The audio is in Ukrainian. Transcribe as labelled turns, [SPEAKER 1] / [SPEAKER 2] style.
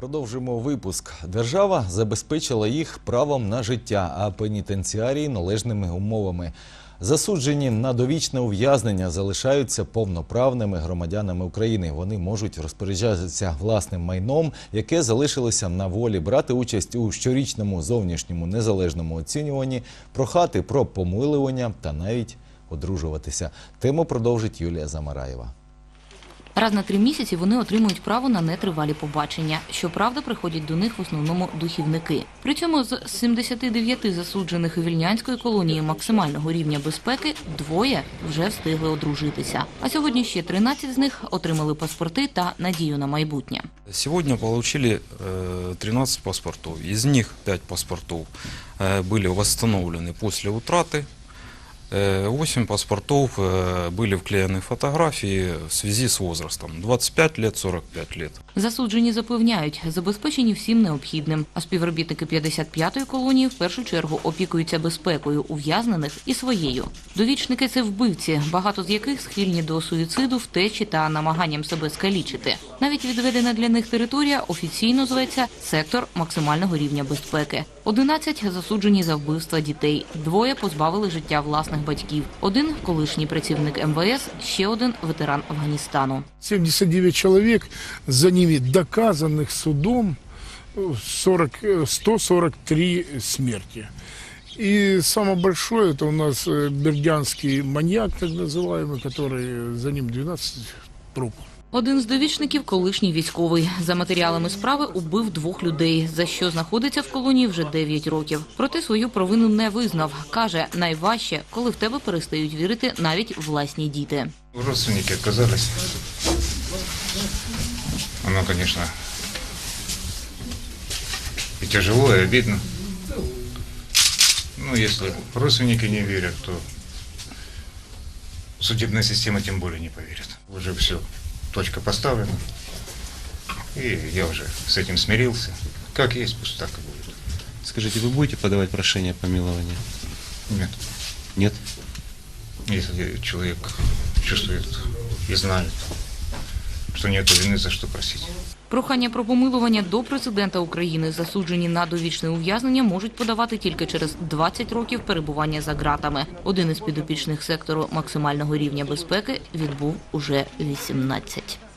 [SPEAKER 1] Продовжимо випуск. Держава забезпечила їх правом на життя, а пенітенціарії належними умовами. Засуджені на довічне ув'язнення залишаються повноправними громадянами України. Вони можуть розпоряджатися власним майном, яке залишилося на волі, брати участь у щорічному зовнішньому незалежному оцінюванні, прохати про помилування та навіть одружуватися. Тему продовжить Юлія Замараєва.
[SPEAKER 2] Раз на три місяці вони отримують право на нетривалі побачення. Щоправда, приходять до них в основному духівники. При цьому з 79 засуджених у вільнянської колонії максимального рівня безпеки двоє вже встигли одружитися. А сьогодні ще 13 з них отримали паспорти та надію на майбутнє.
[SPEAKER 3] Сегодня получили э, 13 паспортов. Из них 5 паспортов э, были восстановлены после утраты. Э, 8 паспортов э, были вклеены фотографии в связи с возрастом. 25 лет, 45 лет.
[SPEAKER 2] Засуджені запевняють, забезпечені всім необхідним. А співробітники 55-ї колонії в першу чергу опікуються безпекою ув'язнених і своєю. Довічники це вбивці, багато з яких схильні до суїциду, втечі та намаганням себе скалічити. Навіть відведена для них територія офіційно зветься сектор максимального рівня безпеки. 11 засуджені за вбивства дітей. Двоє позбавили життя власних батьків. Один колишній працівник МВС, ще один ветеран Афганістану.
[SPEAKER 4] 79 человек, за ними доказанных судом э, 40, э, 143 смерти. И самое большое, это у нас э, бердянский маньяк, так называемый, который за ним 12 трупов.
[SPEAKER 2] Один з довічників колишній військовий. За матеріалами справи убив двох людей, за що знаходиться в колонії вже 9 років. Проте свою провину не визнав. Каже, найважче, коли в тебе перестають вірити навіть власні діти.
[SPEAKER 5] Родственники отказались. Оно, конечно, и тяжело, и обидно. Ну, если родственники не верят, то судебная система тем более не поверит. Уже все, точка поставлена. И я уже с этим смирился. Как есть, пусть так и будет.
[SPEAKER 6] Скажите, вы будете подавать прошение о помиловании?
[SPEAKER 5] Нет.
[SPEAKER 6] Нет?
[SPEAKER 5] Если человек чувствует и знает, что нет вины, за что просить.
[SPEAKER 2] Прохання про помилування до президента України засуджені на довічне ув'язнення можуть подавати тільки через 20 років перебування за ґратами. Один із підопічних сектору максимального рівня безпеки відбув уже 18.